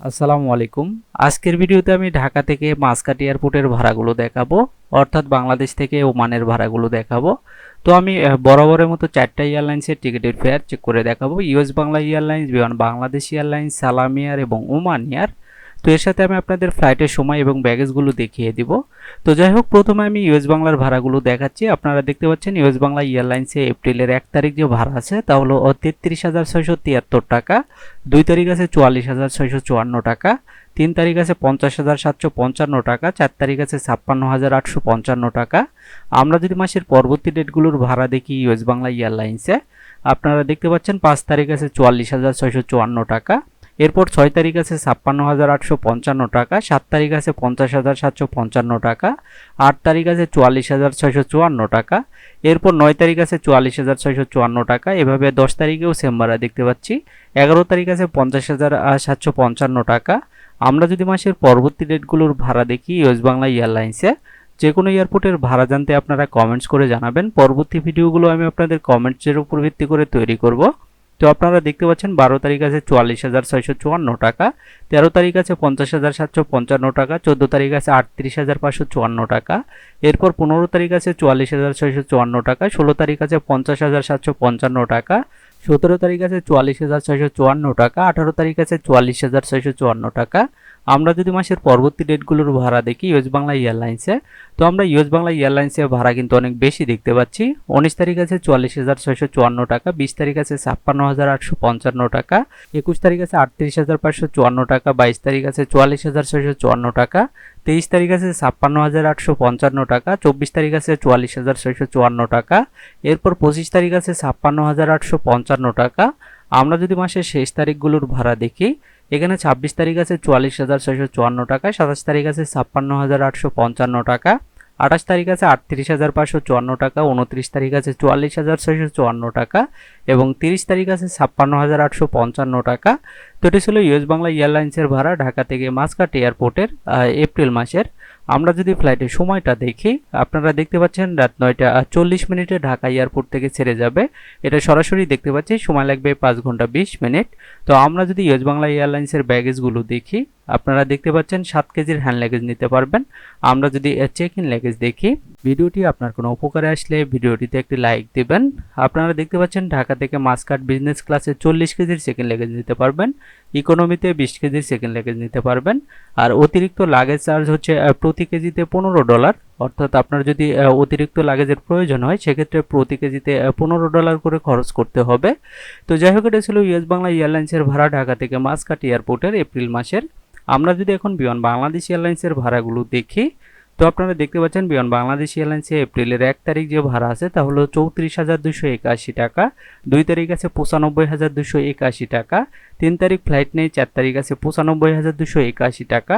আসসালামু আলাইকুম। আজকের ভিডিওতে আমি ঢাকা থেকে মাসকাট এয়ারপোর্টের ভাড়াগুলো দেখাবো, অর্থাৎ বাংলাদেশ থেকে ওমানের ভাড়াগুলো দেখাবো। তো আমি বরাবরের মতো চারটা এয়ারলাইন্সের টিকিটের ফেয়ার চেক করে দেখাবো। US Bangla Airlines, Biman Bangladesh Airlines Salam Air এবং ওমান এয়ার তো এর সাথে আমি আপনাদের ফ্লাইটের সময় এবং ব্যাগেজগুলো দেখিয়ে দিব। তো যাই হোক, প্রথমে আমি ইউএস বাংলার ভাড়াগুলো দেখাচ্ছি। আপনারা দেখতে পাচ্ছেন ইউএস বাংলা এয়ারলাইন্সে এপ্রিলের এক তারিখ যে ভাড়া আছে, তা হলো তেত্রিশ হাজার ছয়শো তিয়াত্তর টাকা, দুই তারিখ আছে চুয়াল্লিশ হাজার ছয়শো চুয়ান্ন টাকা, তিন তারিখ আছে পঞ্চাশ হাজার সাতশো পঞ্চান্ন টাকা, চার তারিখ আছে ছাপ্পান্ন হাজার আটশো পঞ্চান্ন টাকা। আমরা যদি মাসের পরবর্তী ডেটগুলোর ভাড়া দেখি ইউএস বাংলা এয়ারলাইন্সে আপনারা দেখতে পাচ্ছেন পাঁচ তারিখ আছে চুয়াল্লিশ হাজার ছয়শো চুয়ান্ন টাকা এরপর ছয় তারিখ আছে ছাপ্পান্ন হাজার আটশো পঞ্চান্ন টাকা, সাত তারিখ আছে পঞ্চাশ হাজার সাতশো পঞ্চান্ন টাকা, আট তারিখ আছে চুয়াল্লিশ হাজার ছয়শো চুয়ান্ন টাকা। এরপর নয় তারিখ আছে চুয়াল্লিশ হাজার ছয়শো চুয়ান্ন টাকা। এভাবে দশ তারিখেও সেম ভাড়া দেখতে পাচ্ছি। এগারো তারিখ আছে পঞ্চাশ হাজার সাতশো পঞ্চান্ন টাকা। আমরা যদি মাসের পরবর্তী ডেটগুলোর ভাড়া দেখি ওয়েস্ট বাংলা এয়ারলাইন্সে, যে কোনো এয়ারপোর্টের ভাড়া জানতে আপনারা কমেন্টস করে জানাবেন। পরবর্তী ভিডিওগুলো আমি আপনাদের কমেন্টসের উপর ভিত্তি করে তৈরি করব। তো আপনারা দেখতে পাচ্ছেন বারো তারিখ আছে চুয়াল্লিশ হাজার ছয়শো চুয়ান্ন টাকা, তেরো তারিখ আছে পঞ্চাশ হাজার সাতশো পঞ্চান্ন টাকা, চোদ্দ তারিখ আছে আটত্রিশ হাজার পাঁচশো চুয়ান্ন টাকা। এরপর পনেরো তারিখ আছে চুয়াল্লিশ হাজার ছয়শো চুয়ান্ন টাকা, ষোলো তারিখ আছে পঞ্চাশ হাজার সাতশো পঞ্চান্ন টাকা, সতেরো তারিখ আছে চুয়াল্লিশ হাজার ছয়শো চুয়ান্ন টাকা, আঠারো তারিখ আছে চুয়াল্লিশ হাজার ছয়শো চুয়ান্ন টাকা। আমরা যদি মাসের পরবর্তী ডেটগুলোর ভাড়া দেখি ইউএস বাংলা এয়ারলাইন্সে, তো আমরা ইউএস বাংলা এয়ারলাইন্সে ভাড়া কিন্তু অনেক বেশি দেখতে পাচ্ছি। উনিশ তারিখ আছে চুয়াল্লিশ হাজার ছয়শো চুয়ান্ন টাকা, বিশ তারিখ আছে ছাপ্পান্ন হাজার আটশো পঞ্চান্ন টাকা, একুশ তারিখ আছে আটত্রিশ হাজার পাঁচশো চুয়ান্ন টাকা, বাইশ তারিখ আছে চুয়াল্লিশ হাজার ছয়শো চুয়ান্ন টাকা, তেইশ তারিখ আছে ছাপ্পান্ন হাজার আটশো পঞ্চান্ন টাকা, চব্বিশ তারিখ আছে চুয়াল্লিশ হাজার ছয়শো চুয়ান্ন টাকা, এরপর পঁচিশ তারিখ আছে ছাপ্পান্ন হাজার আটশো পঞ্চান্ন টাকা। আমরা যদি মাসের শেষ তারিখগুলোর ভাড়া দেখি এখানে ছাব্বিশ তারিখ আছে চুয়াল্লিশ হাজার ছয়শো চুয়ান্ন টাকা, সাতাশ তারিখ আছে ছাপ্পান্ন হাজার আটশো পঞ্চান্ন টাকা, আঠাশ তারিখ আছে আটত্রিশ হাজার পাঁচশো চুয়ান্ন টাকা, উনত্রিশ তারিখ আছে চুয়াল্লিশ হাজার ছয়শো চুয়ান্ন টাকা এবং তিরিশ তারিখ আছে ছাপ্পান্ন হাজার আটশো পঞ্চান্ন টাকা। তো এটি ছিল ইউএস বাংলা এয়ারলাইন্সের ভাড়া ঢাকা থেকে মাসকাট এয়ারপোর্টের এপ্রিল মাসের। আমরা যদি ফ্লাইটের সময়টা দেখি, আপনারা দেখতে পাচ্ছেন রাত নয়টা চল্লিশ মিনিটে ঢাকা এয়ারপোর্ট থেকে ছেড়ে যাবে। এটা সরাসরি দেখতে পাচ্ছি, সময় লাগবে পাঁচ ঘণ্টা বিশ মিনিট। তো আমরা যদি ইয়েস বাংলা এয়ারলাইন্সের ব্যাগেজগুলো দেখি আপনারা দেখতে পাচ্ছেন সাত কেজির হ্যান্ড লাগেজ নিতে পারবেন। আমরা যদি চেক ইন লাগেজ দেখি, ভিডিওটি আপনার কোনো উপকারে আসলে ভিডিওটিতে একটি লাইক দিবেন। আপনারা দেখতে পাচ্ছেন ঢাকা থেকে মাসকাট বিজনেস ক্লাসে চল্লিশ কেজির সেকেন্ড লাগেজ নিতে পারবেন। ইকোনমিতে বিশ কেজির সেকেন্ড লাগেজ নিতে পারবেন। আর অতিরিক্ত লাগেজ চার্জ হচ্ছে প্রতি কেজিতে পনেরো ডলার অর্থাৎ আপনার যদি অতিরিক্ত লাগেজের প্রয়োজন হয়, সেক্ষেত্রে প্রতি কেজিতে পনেরো ডলার করে খরচ করতে হবে। তো যাই হোক, এটা ছিল ইউএস বাংলা এয়ারলাইন্সের ভাড়া ঢাকা থেকে মাসকাট এয়ারপোর্টের এপ্রিল মাসের। আমরা যদি এখন বিমান বাংলাদেশ এয়ারলাইন্সের ভাড়াগুলো দেখি, তো আপনারা দেখতে পাচ্ছেন বিমান বাংলাদেশ এয়ারলাইন্সে এপ্রিলের এক তারিখ যে ভাড়া আছে, তা হলো চৌত্রিশ হাজার দুশো একাশি টাকা, দুই তারিখ আছে পঁচানব্বই হাজার দুশো একাশি টাকা তিন তারিখ ফ্লাইট নেই, চার তারিখ আছে, পঁচানব্বই হাজার দুশো একাশি টাকা।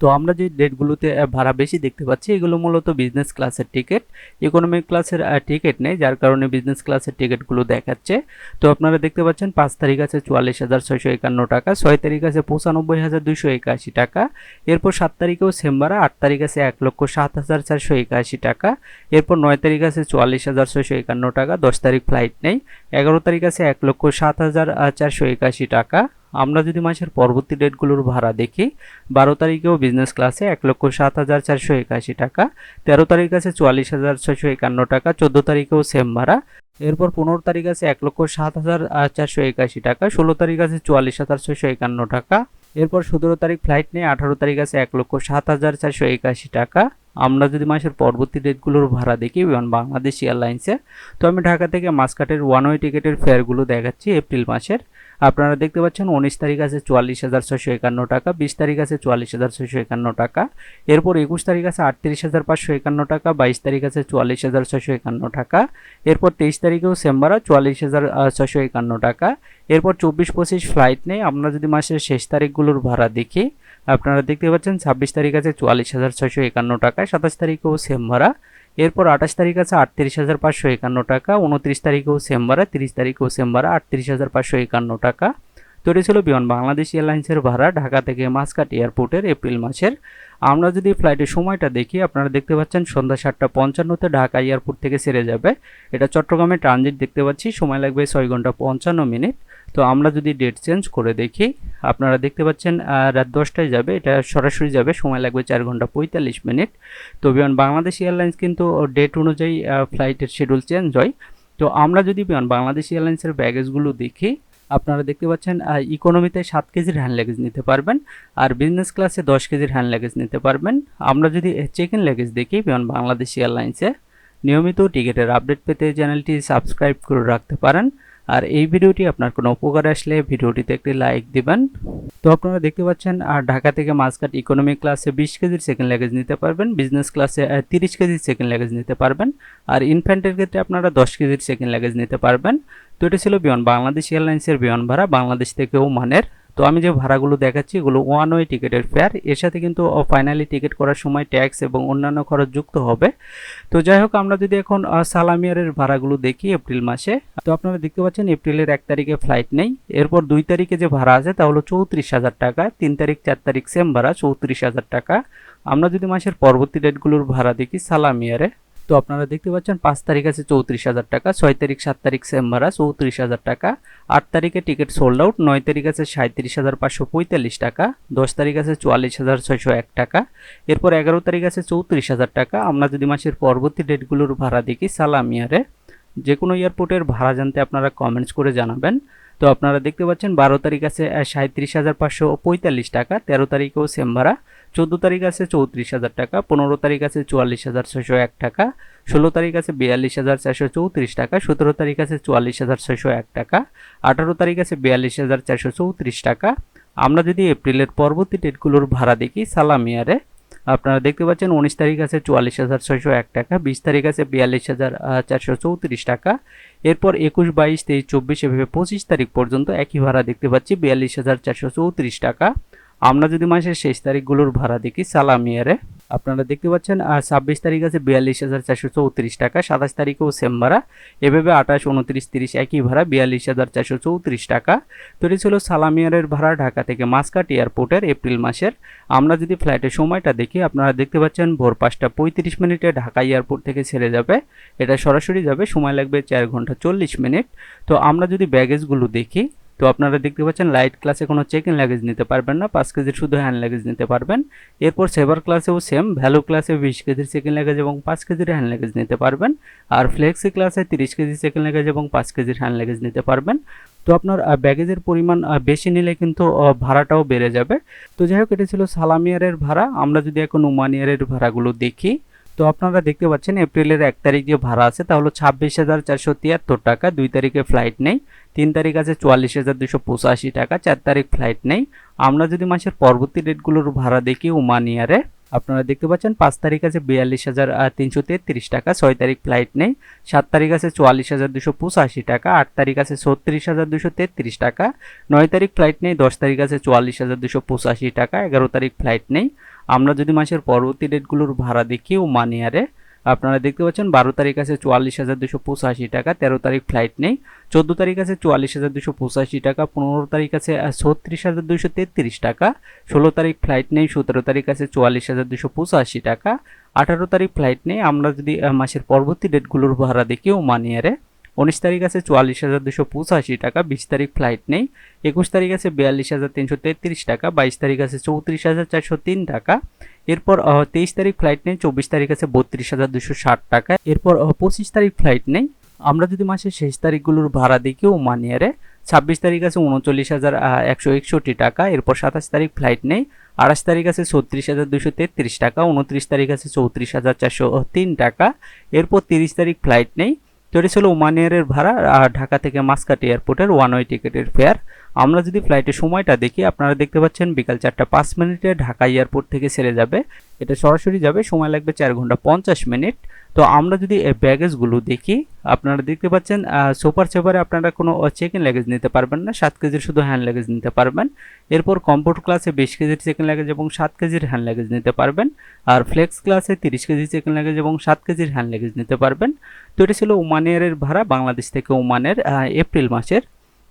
তো আমরা যে ডেটগুলোতে ভাড়া বেশি দেখতে পাচ্ছি, এগুলো মূলত বিজনেস ক্লাসের টিকিট ইকোনমিক ক্লাসের টিকিট নেই, যার কারণে বিজনেস ক্লাসের টিকিটগুলো দেখাচ্ছে। তো আপনারা দেখতে পাচ্ছেন, পাঁচ তারিখ আছে চুয়াল্লিশ হাজার ছয়শো একান্ন টাকা, ছয় তারিখ আছে পঁচানব্বই হাজার দুশো একাশি টাকা, এরপর সাত তারিখেও সেম ভাড়া, আট তারিখ আছে এক লক্ষ সাত হাজার চারশো একাশি টাকা, এরপর নয় তারিখ আছে চুয়াল্লিশ হাজার ছয়শো একান্ন টাকা, দশ তারিখ ফ্লাইট নেই, এগারো তারিখ আছে এক লক্ষ সাত হাজার চারশো একাশি টাকা। আমরা যদি মাসের পরবর্তী ডেটগুলোর ভাড়া দেখি, বারো তারিখেও বিজনেস ক্লাসে এক লক্ষ সাত হাজার চারশো একাশি টাকা, তেরো তারিখ আছে চুয়াল্লিশ হাজার ছয়শো একান্ন টাকা, চোদ্দ তারিখেও সেম ভাড়া। এরপর পনেরো তারিখ আছে এক লক্ষ সাত হাজার চারশো একাশি টাকা, ষোলো তারিখ আছে চুয়াল্লিশ হাজার ছয়শো একান্ন টাকা। এরপর সতেরো তারিখ ফ্লাইট নেই আঠারো তারিখ আছে এক লক্ষ সাত হাজার চারশো একাশি টাকা। আমরা যদি মাসের পরবর্তী ডেটগুলোর ভাড়া দেখি বিমান বাংলাদেশ এয়ারলাইন্সে, তো আমি ঢাকা থেকে মাসকাটের ওয়ান ওয়ে টিকিটের ফেয়ারগুলো দেখাচ্ছি এপ্রিল মাসের। আপনারা দেখতে পাচ্ছেন উনিশ তারিখ আছে চুয়াল্লিশ হাজার ছয়শো একান্ন টাকা, বিশ তারিখ আছে চুয়াল্লিশ হাজার ছয়শো একান্ন টাকা, এরপর একুশ তারিখ আছে আটত্রিশ হাজার পাঁচশো একান্ন টাকা, বাইশ তারিখ আছে চুয়াল্লিশ হাজার ছয়শো একান্ন টাকা, এরপর তেইশ তারিখেও সেম্বারা চুয়াল্লিশ হাজার ছয়শো একান্ন টাকা, এরপর চব্বিশ পঁচিশ ফ্লাইট নেই, আমরা যদি মাসের শেষ তারিখগুলোর ভাড়া দেখি, আপনারা দেখতে পাচ্ছেন ছাব্বিশ তারিখ আছে চুয়াল্লিশ হাজার ছয়শো একান্ন টাকা, সাতাশ তারিখেও সেম ভাড়া এরপর আঠাশ তারিখ আছে আটত্রিশ হাজার পাঁচশো একান্ন টাকা, উনত্রিশ তারিখেও সেম ভাড়া তিরিশ তারিখেও সেম ভাড়া আটত্রিশ হাজার পাঁচশো একান্ন টাকা। তো এটি ছিল বিমান বাংলাদেশ এয়ারলাইন্সের ভাড়া ঢাকা থেকে মাসকাট এয়ারপোর্টের এপ্রিল মাসের। আমরা যদি ফ্লাইটের সময়টা দেখি, আপনারা দেখতে পাচ্ছেন সন্ধ্যা সাতটা পঞ্চান্নতে ঢাকা এয়ারপোর্ট থেকে সেরে যাবে। এটা চট্টগ্রামে ট্রানজিট দেখতে পাচ্ছি, সময় লাগবে ছয় ঘণ্টা পঞ্চান্ন মিনিট। তো আমরা যদি ডেট চেঞ্জ করে দেখি, আপনারা দেখতে পাচ্ছেন রাত দশটায় যাবে, এটা সরাসরি যাবে, সময় লাগবে চার ঘণ্টা পঁয়তাল্লিশ মিনিট। তো বিমান বাংলাদেশ এয়ারলাইন্স কিন্তু ডেট অনুযায়ী ফ্লাইটের শিডিউল চেঞ্জ হয়। তো আমরা যদি বিমান বাংলাদেশ এয়ারলাইন্সের ব্যাগেজগুলো দেখি, আপনারা দেখতে পাচ্ছেন ইকোনমিতে সাত কেজির হ্যান্ড লাগেজ নিতে পারবেন, আর বিজনেস ক্লাসে দশ কেজির হ্যান্ড লাগেজ নিতে পারবেন। আমরা যদি চেক ইন লাগেজ দেখি বিমান বাংলাদেশ এয়ারলাইন্সে নিয়মিত টিকিটের আপডেট পেতে চ্যানেলটি সাবস্ক্রাইব করে রাখতে পারেন। আর এই ভিডিওটি আপনার কোনো উপকার আসলে ভিডিওটিতে একটি লাইক দিবেন। তো আপনারা দেখতে পাচ্ছেন, আর ঢাকা থেকে মাঝকাট ইকোনমি ক্লাসে বিশ কেজির সেকেন্ড লাগেজ নিতে পারবেন বিজনেস ক্লাসে তিরিশ কেজির সেকেন্ড লাগেজ নিতে পারবেন, আর ইনফ্যান্টের ক্ষেত্রে আপনারা দশ কেজির সেকেন্ড লাগেজ নিতে পারবেন। তো এটা ছিল বিমান, বাংলাদেশ এয়ারলাইন্সের বিমান ভাড়া, বাংলাদেশ থেকে মানের তো আমি যে ভাড়াগুলো দেখাচ্ছি, এগুলো ওয়ান ওয়ে টিকিটের ফেয়ার এর সাথে কিন্তু ফাইনালি টিকিট করার সময় ট্যাক্স এবং অন্যান্য খরচ যুক্ত হবে। তো যাই হোক, আমরা যদি এখন সালামিয়ারের ভাড়াগুলো দেখি এপ্রিল মাসে, তো আপনারা দেখতে পাচ্ছেন এপ্রিলের এক তারিখে ফ্লাইট নেই। এরপর দুই তারিখে যে ভাড়া আছে, তা হলো চৌত্রিশ হাজার টাকা। তিন তারিখ, চার তারিখ সেম ভাড়া, চৌত্রিশ হাজার টাকা। আমরা যদি মাসের পরবর্তী ডেটগুলোর ভাড়া দেখি, সালামিয়ারে তো আপনারা দেখতে পাচ্ছেন পাঁচ তারিখ আছে চৌত্রিশ হাজার টাকা, ছয় তারিখ, সাত তারিখ সেম ভাড়া চৌত্রিশ হাজার টাকা, আট তারিখে টিকিট সোল্ড আউট নয় তারিখ আছে সাঁত্রিশ হাজার পাঁচশো পঁয়তাল্লিশ টাকা, দশ তারিখ আছে চুয়াল্লিশ হাজার ছয়শো এক টাকা। এরপর এগারো তারিখ আছে চৌত্রিশ হাজার টাকা, আমরা যদি মাসের পরবর্তী ডেটগুলোর ভাড়া দেখি সালামিয়ারে যে কোনো এয়ারপোর্টের ভাড়া জানতে আপনারা কমেন্টস করে জানাবেন। তো আপনারা দেখতে পাচ্ছেন, বারো তারিখ আছে সাঁত্রিশ হাজার পাঁচশো পঁয়তাল্লিশ টাকা, তেরো তারিখেও সেম ভাড়া, চোদ্দ তারিখ আছে চৌত্রিশ হাজার টাকা, পনেরো তারিখ আছে চুয়াল্লিশ হাজার ছয়শো এক টাকা, ষোলো তারিখ আছে বিয়াল্লিশ হাজার চারশো চৌত্রিশ টাকা, সতেরো তারিখ আছে চুয়াল্লিশ হাজার ছয়শো এক টাকা, আঠারো তারিখ আছে বিয়াল্লিশ হাজার চারশো চৌত্রিশ টাকা। আমরা যদি এপ্রিলের পরবর্তী ডেটগুলোর ভাড়া দেখি, সালামিয়ারে আপনারা দেখতে পাচ্ছেন, উনিশ তারিখ আছে চুয়াল্লিশ হাজার ছয়শো এক টাকা, বিশ তারিখ আছে বিয়াল্লিশ হাজার চারশো চৌত্রিশ টাকা। এরপর একুশ, বাইশ, তেইশ, চব্বিশ, এভাবে পঁচিশ তারিখ পর্যন্ত একই ভাড়া দেখতে পাচ্ছি, বিয়াল্লিশ হাজার চারশো চৌত্রিশ টাকা। আমরা যদি মাসের শেষ তারিখগুলোর ভাড়া দেখি সালামিয়ারে আপনারা দেখতে পাচ্ছেন ছাব্বিশ তারিখ আছে বিয়াল্লিশ হাজার চারশো চৌত্রিশ টাকা, সাতাশ তারিখেও সেম ভাড়া। এভাবে আঠাশ, উনত্রিশ, তিরিশ একই ভাড়া, বিয়াল্লিশ হাজার চারশো চৌত্রিশ টাকা। তো এটি ছিল সালামিয়ারের ভাড়া ঢাকা থেকে মাসকাট এয়ারপোর্টের এপ্রিল মাসের। আমরা যদি ফ্লাইটের সময়টা দেখি, আপনারা দেখতে পাচ্ছেন ভোর পাঁচটা পঁয়ত্রিশ মিনিটে ঢাকা এয়ারপোর্ট থেকে ছেড়ে যাবে। এটা সরাসরি যাবে, সময় লাগবে চার ঘণ্টা চল্লিশ মিনিট। তো আমরা যদি ব্যাগেজগুলো দেখি তো আপনারা দেখতে পাচ্ছেন লাইট ক্লাসে কোনো চেক ইন লাগেজ নিতে পারবেন না, পাঁচ কেজির শুধু হ্যান্ড লাগেজ নিতে পারবেন। এরপর সেভার ক্লাসেও সেম ভ্যালু ক্লাসে বিশ কেজির চেক ইন লাগেজ এবং পাঁচ কেজির হ্যান্ড লাগেজ নিতে পারবেন। আর ফ্লেক্সি ক্লাসে তিরিশ কেজি চেক ইন লাগেজ এবং পাঁচ কেজির হ্যান্ড লাগেজ নিতে পারবেন। তো আপনার ব্যাগেজের পরিমাণ বেশি নিলে কিন্তু ভাড়াটাও বেড়ে যাবে। তো যাই হোক, এটা ছিল সালামিয়ারের ভাড়া। আমরা যদি এখন ওমানিয়ারের ভাড়াগুলো দেখি তো আপনারা দেখতে পাচ্ছেন এপ্রিলের এক তারিখ যে ভাড়া আছে, তা হলো ছাব্বিশ হাজার চারশো তিয়াত্তর টাকা। দুই তারিখে ফ্লাইট নেই, তিন তারিখ আছে চুয়াল্লিশ হাজার দুশো পঁচাশি টাকা, চার তারিখ ফ্লাইট নেই। আমরা যদি মাসের পরবর্তী ডেটগুলোর ভাড়া দেখি ওমানিয়ারে আপনারা দেখতে পাচ্ছেন, পাঁচ তারিখ আছে বিয়াল্লিশ হাজার তিনশো তেত্রিশ টাকা, ছয় তারিখ ফ্লাইট নেই। সাত তারিখ আছে চুয়াল্লিশ হাজার দুশো পঁচাশি টাকা, আট তারিখ আছে ছত্রিশ হাজার দুশো তেত্রিশ টাকা, নয় তারিখ ফ্লাইট নেই, দশ তারিখ আছে চুয়াল্লিশ হাজার দুশো পঁচাশি টাকা, এগারো তারিখ ফ্লাইট নেই। আমরা যদি মাসের পরবর্তী ডেটগুলোর ভাড়া দেখি ও মানিয়ারে আপনারা দেখতে পাচ্ছেন, বারো তারিখ আছে চুয়াল্লিশ হাজার দুশো পঁচাশি টাকা, তেরো তারিখ ফ্লাইট নেই। চোদ্দ তারিখ আছে চুয়াল্লিশ হাজার দুশো পঁচাশি টাকা, পনেরো তারিখ আছে ছত্রিশ হাজার দুশো তেত্রিশ টাকা, ষোলো তারিখ ফ্লাইট নেই, সতেরো তারিখ আছে চুয়াল্লিশ হাজার দুশো পঁচাশি টাকা। আঠারো তারিখ ফ্লাইট নেই, আমরা যদি মাসের পরবর্তী ডেটগুলোর ভাড়া দেখি ও মানিয়ারে উনিশ তারিখ আছে চুয়াল্লিশ হাজার দুশো পঁচাশি টাকা, বিশ তারিখ ফ্লাইট নেই, একুশ তারিখ আছে বিয়াল্লিশ হাজার তিনশো তেত্রিশ টাকা, বাইশ তারিখ আছে চৌত্রিশ হাজার চারশো তিন টাকা, এরপর তেইশ তারিখ ফ্লাইট নেই, চব্বিশ তারিখ আছে বত্রিশ হাজার দুশো ষাট টাকা, এরপর পঁচিশ তারিখ ফ্লাইট নেই, আমরা যদি মাসের শেষ তারিখগুলোর ভাড়া দেখি ও মানিয়ারে ছাব্বিশ তারিখ আছে উনচল্লিশ হাজার একশো একষট্টি টাকা, এরপর সাতাশ তারিখ ফ্লাইট নেই, আঠাশ তারিখ আছে ছত্রিশ হাজার দুশো তেত্রিশ টাকা, উনত্রিশ তারিখ আছে চৌত্রিশ হাজার চারশো তিন টাকা, এরপর তিরিশ তারিখ ফ্লাইট নেই তো ছিল ওমান এয়ারের ভাড়া আর ঢাকা থেকে মাসকাটি এয়ারপোর্টের ওয়ান ওয়ে টিকিটের ফেয়ার আমরা যদি ফ্লাইটের সময়টা দেখি, আপনারা দেখতে পাচ্ছেন বিকাল চারটা পাঁচ মিনিটে ঢাকা এয়ারপোর্ট থেকে ছেড়ে যাবে। এটা সরাসরি যাবে, সময় লাগবে চার ঘণ্টা পঞ্চাশ মিনিট। তো আমরা যদি ব্যাগেজগুলো দেখি, আপনারা দেখতে পাচ্ছেন সুপার সেভারে আপনারা কোনো চেক ইন লাগেজ নিতে পারবেন না, সাত কেজির শুধু হ্যান্ড লাগেজ নিতে পারবেন। এরপর কমফোর্ট ক্লাসে বিশ কেজির চেক ইন লাগেজ এবং সাত কেজির হ্যান্ড লাগেজ নিতে পারবেন। আর ফ্লেক্স ক্লাসে তিরিশ কেজি চেক ইন লাগেজ এবং সাত কেজির হ্যান্ড লাগেজ নিতে পারবেন। তো এটা ছিল ওমানের ভাড়া, বাংলাদেশ থেকে ওমানের এপ্রিল মাসের।